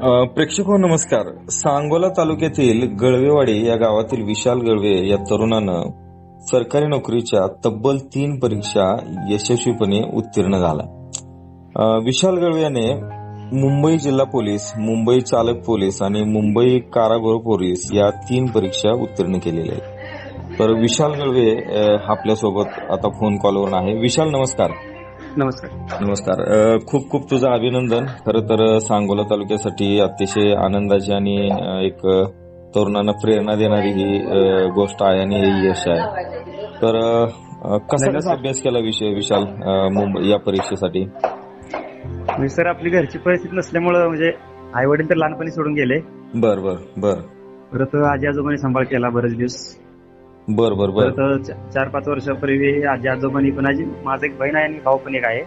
प्रेक्षको प्रेक्षक नमस्कार. सांगोला तालुक्यातील गळवेवाडी या गावातील विशाल गळवे या तरुणानं सरकारी नोकरीच्या तब्बल तीन परीक्षा यशस्वीपणे उत्तीर्ण झाला. विशाल गळवे याने मुंबई जिल्हा पोलीस मुंबई चालक पोलीस आणि मुंबई कारागृह पोलीस या तीन परीक्षा उत्तीर्ण केलेल्या आहेत. तर विशाल गळवे आपल्यासोबत आता फोन कॉलवर आहे. विशाल नमस्कार. नमस्कार. नमस्कार. खूप खूप तुझं अभिनंदन. खरं तर सांगोला तालुक्यासाठी अतिशय आनंदाची आणि एक तरुणांना प्रेरणा देणारी ही गोष्ट आहे आणि हे यश आहे. तर कसा कसा अभ्यास केला विषय विशाल मुंबई या परीक्षेसाठी? म्हणजे सर आपली घरची परिस्थिती नसल्यामुळं म्हणजे आई वडील तर लहानपणी सोडून गेले. बर बर बर. परत आजी आजोबांनी सांभाळ केला बरेच दिवस. बर बर बर. चार पाच वर्षापूर्वी आजी आजोबांनी पण आजी माझं एक बहीण आहे आणि भाऊ पण एक आहे.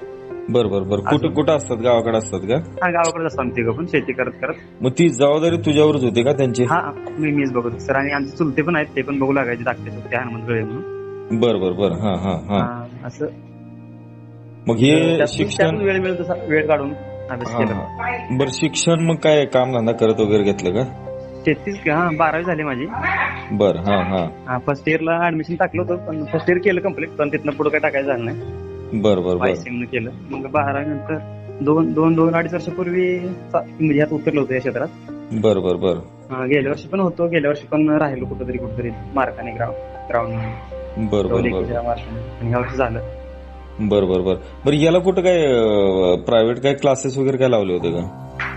बर बर बर. कुठं कुठं असतात? गावाकडे असतात का? हा गावाकडे असतो आम्ही तिघं पण शेती करत करत. मग ती जबाबदारी तुझ्यावरच होती का त्यांची? हा मी मीच बघत सर आणि आमचे चुलते पण आहेत ते पण बघू लागायचे धाकटे चुलते हनुमंत गळे म्हणून. बर बर बर. हा हा हा. असं. मग हे शिक्षण वेळ मिळेल तसा वेळ काढून अभ्यास केला. हा. बर शिक्षण मग काय काम धंदा करत वगैरे घेतलं का? तेहतीस हा बारावी झाली माझी. बर हा हा. हा फर्स्ट इयरला ऍडमिशन टाकलं होतं पण फर्स्ट इयर केलं कंप्लीट पण तिथनं पुढे काय टाकायचं झालं नाही. बर बर बर. वायसीएम केलं. मग बारावी नंतर दोन दोन दोन अडीच वर्षापूर्वी चा- म्हणजे यात उतरलो होतो या क्षेत्रात. बर बर बर. हा, गेल्या वर्षी पण होतो गेल्या वर्षी पण राहिलो कुठेतरी कुठेतरी मार्काने ग्राउंड ग्राउंड बर बर बर. मार्काने आणि ह्या वर्षी झालं. बर बर बर. बरं याला कुठं काय प्रायव्हेट काय क्लासेस वगैरे काय लावले होते का?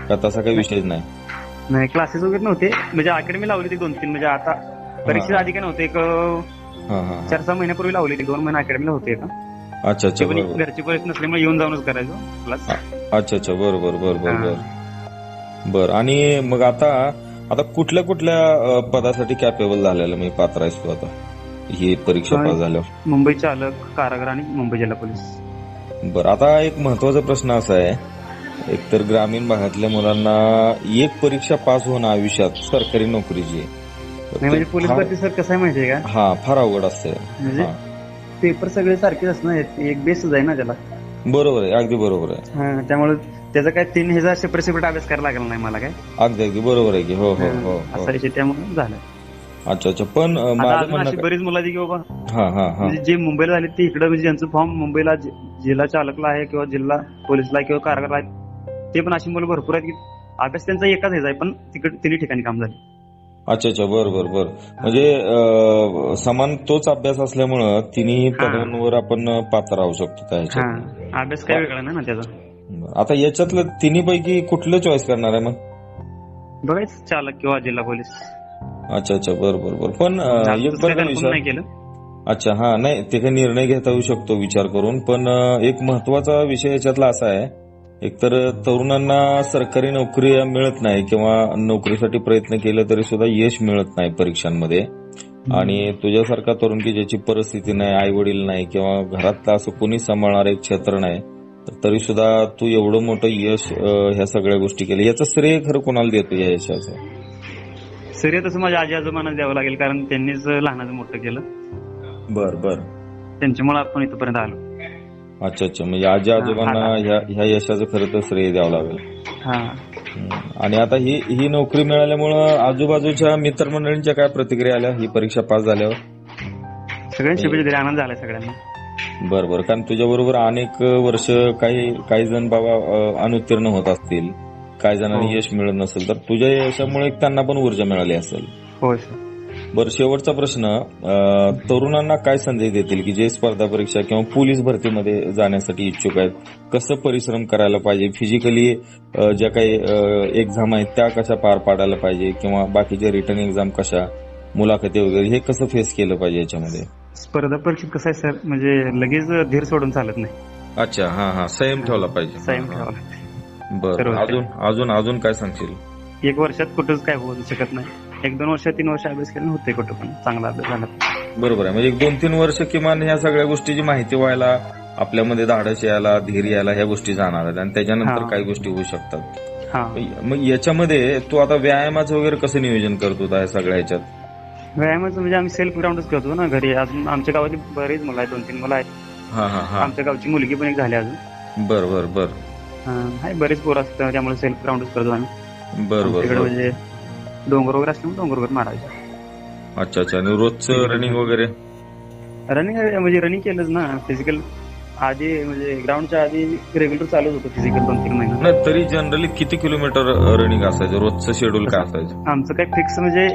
का तसा काही विषयच नाही? नाही क्लासेस वगैरे नव्हते. म्हणजे अकॅडमी लावली होती दोन तीन. म्हणजे आता परीक्षा आधी काय नव्हते एक चार सहा महिन्यापूर्वी लावली होती. दोन महिने अकॅडमीला होते का अच्छा अच्छा बरोबर. घरची परिस्थिती नसल्यामुळे येऊन जाऊनच करायचो क्लास अच्छा अच्छा बर बर बर. बर आणि मग आता आता कुठल्या कुठल्या पदासाठी कॅपेबल झालेलं मी पात्र आहेस तू आता? ही परीक्षा? पास झाल्यावर. मुंबई चालक कारागर आणि मुंबई जिल्हा पोलीस. बरं आता एक महत्त्वाचा प्रश्न असा आहे. एकतर ग्रामीण भागातल्या मुलांना एक परीक्षा पास होणं आयुष्यात सरकारी नोकरीची नाही म्हणजे पोलीस भरती सर कसं आहे माहितीये का? हा फार अवघड असते म्हणजे. पेपर सगळे सारखेच असणार एक बेसच आहे ना त्याला. बरोबर आहे अगदी बरोबर आहे. हा, त्यामुळे त्याचा काय तीन हजार सेपरेट सेपरेट अभ्यास करायला लागला नाही मला काय? अगदी अगदी बरोबर आहे की हो हो हो हो. असा त्यामुळे झालं. अच्छा अच्छा. पण बरीच मुलं की बाबा म्हणजे जे मुंबईला झाले ते इकडे म्हणजे ज्यांचं फॉर्म मुंबईला जिल्हा चालकला आहे किंवा जिल्हा पोलीसला किंवा कारागरला ते पण अशी मुलं भरपूर आहेत की अभ्यास त्यांचा एकाच हेच आहे पण तिकडे तिन्ही ठिकाणी काम झाले. अच्छा अच्छा. बर बर बर. म्हणजे समान तोच अभ्यास असल्यामुळं तिन्ही पदांवर आपण पात्र राहू शकतो त्या अभ्यास काय वेगळा नाही ना त्याचा. आता याच्यातलं तिन्ही पैकी कुठलं चॉईस करणार आहे मग? बघायचं चालक किंवा जिल्हा पोलीस. अच्छा अच्छा. बर बर बर. पण एक विचार नाही केलं. अच्छा हा. नाही ते काही निर्णय घेता येऊ शकतो विचार करून पण एक महत्त्वाचा विषय याच्यातला असा आहे एकतर तरुणांना सरकारी नोकरी मिळत नाही किंवा नोकरीसाठी प्रयत्न केले तरी सुद्धा यश मिळत नाही परीक्षांमध्ये. आणि तुझ्यासारखा तरुण की ज्याची परिस्थिती नाही आई वडील नाही किंवा घरात असं कोणी सांभाळणार एक क्षेत्र नाही तर सुद्धा तू एवढं मोठं यश ह्या सगळ्या गोष्टी केल्या. याचं श्रेय खरं कोणाला देतो या यशाचं? सर तसं माझ्या आजी आजोबांना द्यावं लागेल कारण त्यांनीच लहानाचं मोठं केलं. बर बर. त्यांच्यामुळे आपण इथपर्यंत आलो. अच्छा अच्छा. म्हणजे आजी आजोबांना ह्या ह्या यशाचं खरं तर श्रेय द्यावं लागेल. हा. आणि आता ही ही नोकरी मिळाल्यामुळं आजूबाजूच्या मित्रमंडळींच्या काय प्रतिक्रिया आल्या? ही परीक्षा पास झाल्यावर? सगळ्यांनी शुभेच्छा दिल्या आनंद झाला सगळ्यांना. बरं बरं. कारण तुझ्या बरोबर अनेक वर्ष काही काही जण बाबा अ, अनुत्तीर्ण होत असतील. काही जणांनी हो. यश मिळत नसेल. तर तुझ्या यशामुळे त्यांना पण ऊर्जा मिळाली असेल. होय सर. बरं शेवटचा प्रश्न तरुणांना काय संदेश देतील की जे स्पर्धा परीक्षा किंवा पोलीस भरतीमध्ये जाण्यासाठी इच्छुक आहेत? कसं परिश्रम करायला पाहिजे? फिजिकली ज्या काही एक्झाम आहेत त्या कशा पार पाडायला पाहिजे? किंवा बाकीचे रिटर्न एक्झाम कशा? मुलाखती वगैरे हे कसं फेस केलं पाहिजे याच्यामध्ये? स्पर्धा परीक्षेत कसं आहे सर? म्हणजे लगेच धीर सोडून चालत नाही. अच्छा हा हा. संयम ठेवला पाहिजे. संयम. लागते बरं अजून अजून अजून काय सांगशील? एक वर्षात कुठंच काय होऊ शकत नाही. एक दोन वर्ष तीन वर्ष अभ्यास केला होते कुठं पण. चांगला अभ्यास झाला. बरोबर आहे. म्हणजे एक दोन तीन वर्ष किमान ह्या सगळ्या गोष्टीची माहिती व्हायला आपल्यामध्ये धाडस यायला धीर यायला ह्या गोष्टी जाणार आहेत आणि त्याच्यानंतर हा. काही गोष्टी होऊ शकतात. हा. मग याच्यामध्ये तू आता व्यायामाचं वगैरे कसं नियोजन करतो होता सगळ्या ह्याच्यात? व्यायामाचं म्हणजे आम्ही सेल्फ ग्राउंडच करतो ना घरी. अजून आमच्या गावातली बरीच मुलं आहेत दोन तीन मुलं आहेत. हा हा हा. आमच्या गावची मुलगी पण एक झाली अजून. बर बर बर. हा, आहे बरेच पोरं असतात त्यामुळे सेल्फ ग्राउंडच करतो आम्ही. बर बर तिकडे बर. म्हणजे डोंगर वगैरे असल्यामुळे डोंगर वगैरे मारायचे. अच्छा अच्छा. आणि रोजचं रनिंग वगैरे? रनिंग म्हणजे रनिंग केलंच ना. फिजिकल आधी म्हणजे ग्राउंडच्या आधी रेग्युलर चालूच होतं फिजिकल दोन तीन महिने. नाही तरी जनरली किती किलोमीटर रनिंग असायचं? रोजचं शेड्यूल काय असायचं? आमचं काही फिक्स म्हणजे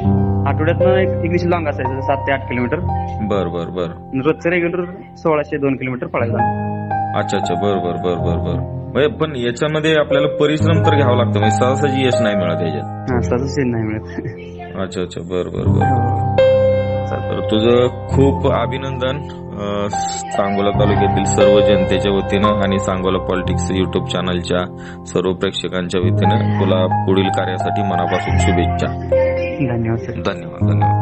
आठवड्यातनं एक एक दिवशी लॉंग असायचं सात ते आठ किलोमीटर बर बर बर. रोजचं रेग्युलर सोळाशे दोन किलोमीटर पळायचं. अच्छा अच्छा. बर बर बर बर बर. म्हणजे पण याच्यामध्ये आपल्याला परिश्रम तर घ्यावा लागतो. म्हणजे सहसाची यश नाही मिळत याच्यात हा सीन नाही मिळत. अच्छा अच्छा. बर बर बर. तर तुझं खूप अभिनंदन अं, सांगोला तालुक्यातील सर्व जनतेच्या वतीनं आणि सांगोला पॉलिटिक्स युट्यूब चॅनलच्या सर्व प्रेक्षकांच्या वतीनं तुला पुढील कार्यासाठी मनापासून शुभेच्छा. धन्यवाद सर. धन्यवाद धन्यवाद.